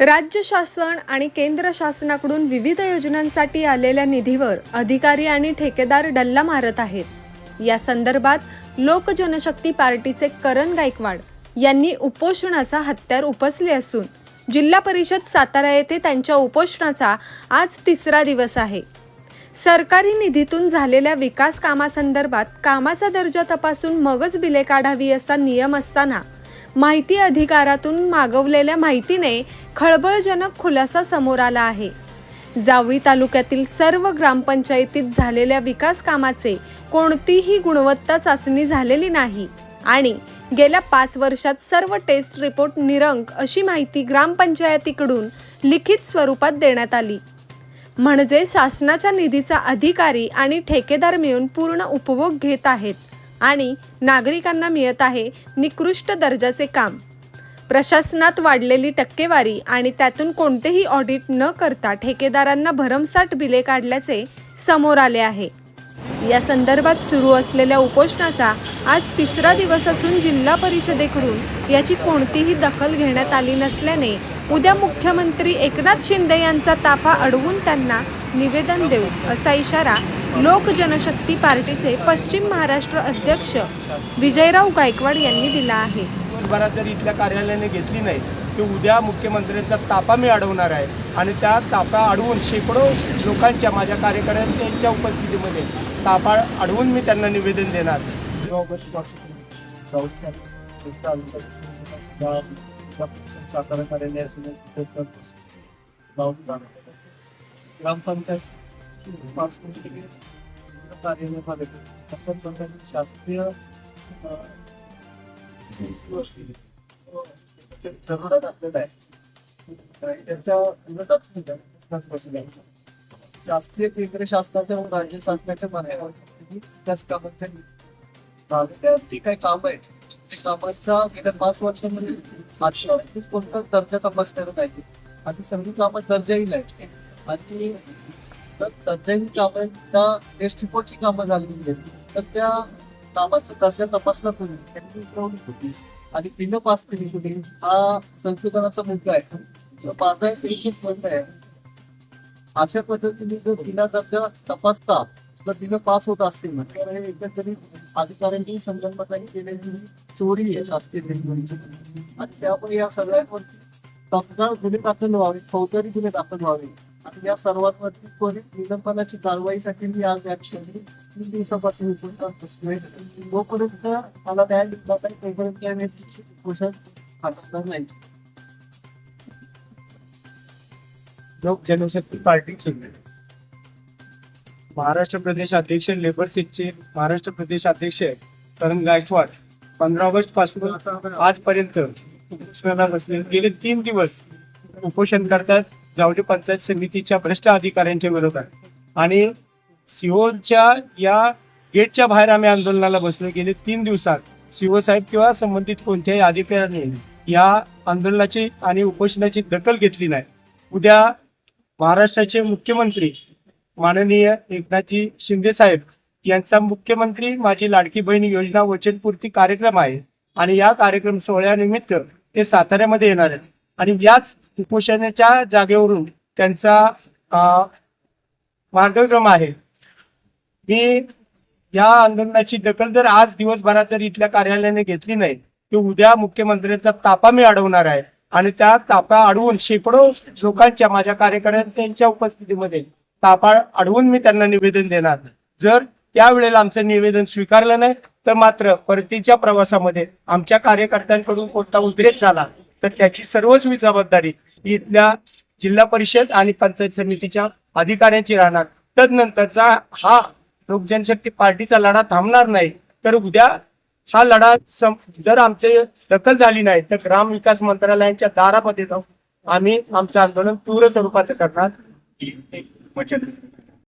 राज्य शासन आणि केंद्र शासनाकडून विविध योजनांसाठी आलेल्या निधीवर अधिकारी आणि ठेकेदार डल्ला मारत आहेत. या संदर्भात लोक जनशक्ती पार्टीचे करण गायकवाड यांनी उपोषणाचा हत्यार उपसले असून जिल्हा परिषद सातारा येथे त्यांच्या उपोषणाचा आज तिसरा दिवस आहे. सरकारी निधीतून झालेल्या विकास कामासंदर्भात कामाचा दर्जा तपासून मगच बिले काढावी असा नियम असताना माहिती अधिकारातून मागवलेल्या माहितीने खळबळजनक खुलासा समोर आला आहे. जावळी तालुक्यातील सर्व ग्रामपंचायतीत झालेल्या विकास कामाचे कोणतीही गुणवत्ता चाचणी झालेली नाही आणि गेल्या पाच वर्षात सर्व टेस्ट रिपोर्ट निरंक अशी माहिती ग्रामपंचायतीकडून लिखित स्वरूपात देण्यात आली. म्हणजे शासनाच्या निधीचा अधिकारी आणि ठेकेदार मिळून पूर्ण उपभोग घेत आहेत. आणि नागरिकांना मिळत आहे निकृष्ट दर्जाचे काम. प्रशासनात वाढलेली टक्केवारी आणि त्यातून कोणतेही ऑडिट न करता ठेकेदारांना भरमसाठ बिले काढल्याचे समोर आले आहे. या संदर्भात सुरू असलेल्या उपोषणाचा आज तिसरा दिवस असून जिल्हा परिषदेकडून याची कोणतीही दखल घेण्यात आली नसल्याने उद्या मुख्यमंत्री एकनाथ शिंदे यांचा ताफा अडवून त्यांना निवेदन देऊ असा इशारा लोक जनशक्ती पार्टीचे पश्चिम महाराष्ट्र अध्यक्ष विजयराव गायकवाड यांनी दिला आहे. दिवसभरात जर इथल्या कार्यालयाने घेतली नाही तर उद्या मुख्यमंत्र्यांचा तापा मी अडवणार आहे. आणि त्या तापा अडवून शेकडो लोकांच्या माझ्या कार्यकर्त्यांच्या उपस्थितीमध्ये तापा अडवून मी त्यांना निवेदन देणार. सातारा कार्यालय असून ग्रामपंचायत कार्यालय शासकीय अं, आपल्याला आहे. त्याच्या उलटच बसले शासकीय केंद्र शासनाच्या व राज्य शासनाच्या माध्यमातून त्याच कामाचे झालेल्या जी काही काम आहेत. त्या कामाचा गेल्या पाच वर्षांमध्ये सातशे कोणता दर्जा तपासलेला नाही. आणि सगळी कामं दर्जाही नाही. आणि तर दर्जाही कामं त्या टेस्ट रिपोर्टची कामं झालेली आहेत. तर त्या कामाचं दर्जा तपासला तुम्ही त्यांनी उतरवली होती. आणि बिलं पास केली होती हा संशोधनाचा मुद्दा आहे. माझा एक एकच म्हणणं आहे. अशा पद्धतीने जर तिला दर्जा तपासता तर तिनं पास होत असतील. ना तर हे एकंदरीत अधिकाऱ्यांनी संदर्भातही केलेली चोरी आहे शासकीय निर्मितीची आणि त्यामुळे या सगळ्यांवरती तत्काळ गुन्हे दाखल व्हावे फौजदारी गुन्हे दाखल व्हावे. आणि या सर्वांवरती त्वरित निलंबनाची कारवाईसाठी मी आज या ठिकाणी तीन दिवसापासून उपोषणात बसलोय जोपर्यंत मला न्याय मिळणार नाही तोपर्यंत या व्यक्तीची उपोषण हटवणार नाही. लोक जनशक्ती पार्टीचे महाराष्ट्र प्रदेश अध्यक्ष लेबर सीटचे महाराष्ट्र प्रदेश अध्यक्ष करण गायकवाड पंधरा ऑगस्टपासून आजपर्यंत उपोषणाला बसले. गेले तीन दिवस उपोषण करतात. जावली पंचायत समितीच्या भ्रष्ट अधिकाऱ्यांच्या विरोधात आणि सिओच्या या गेटच्या बाहेर आम्ही आंदोलनाला बसलो. गेले तीन दिवसात सीओ साहेब किंवा संबंधित कोणत्याही अधिकाऱ्यांनी या आंदोलनाची आणि उपोषणाची दखल घेतली नाही. उद्या महाराष्ट्राचे मुख्यमंत्री माननीय एकनाथजी शिंदे साहेब यांचा मुख्यमंत्री माझी लाडकी बहीण योजना वचनपूर्ती कार्यक्रम आहे. आणि या कार्यक्रम सोहळ्यानिमित्त ते साताऱ्यामध्ये येणार आहेत. आणि याच उपोषणाच्या जागेवरून त्यांचा मार्गक्रम आहे. मी या आंदोलनाची दखल जर आज दिवसभरात जर इथल्या कार्यालयाने घेतली नाही तर उद्या मुख्यमंत्र्यांचा तापा मी अडवणार आहे. आणि त्या तापा अडवून शेकडो लोकांच्या माझ्या कार्यकर्त्यांच्या उपस्थितीमध्ये तापा अडवून मी त्यांना निवेदन देणार. जर त्यावेळेला आमचं निवेदन स्वीकारलं नाही तर मात्र परतीच्या प्रवासामध्ये आमच्या कार्यकर्त्यांकडून कोणता उद्रेक झाला तर त्याची सर्वच जबाबदारी इथल्या जिल्हा परिषद आणि पंचायत समितीच्या अधिकाऱ्यांची राहणार. तदनंतरचा हा लोकजनशक्ती पार्टीचा लढा थांबणार नाही तर उद्या हा लढा सम जर आमचे दखल झाली नाही तर ग्राम विकास मंत्रालयाच्या दारामध्ये जाऊन आम्ही आमचं आंदोलन तीव्र स्वरूपाचं करणार.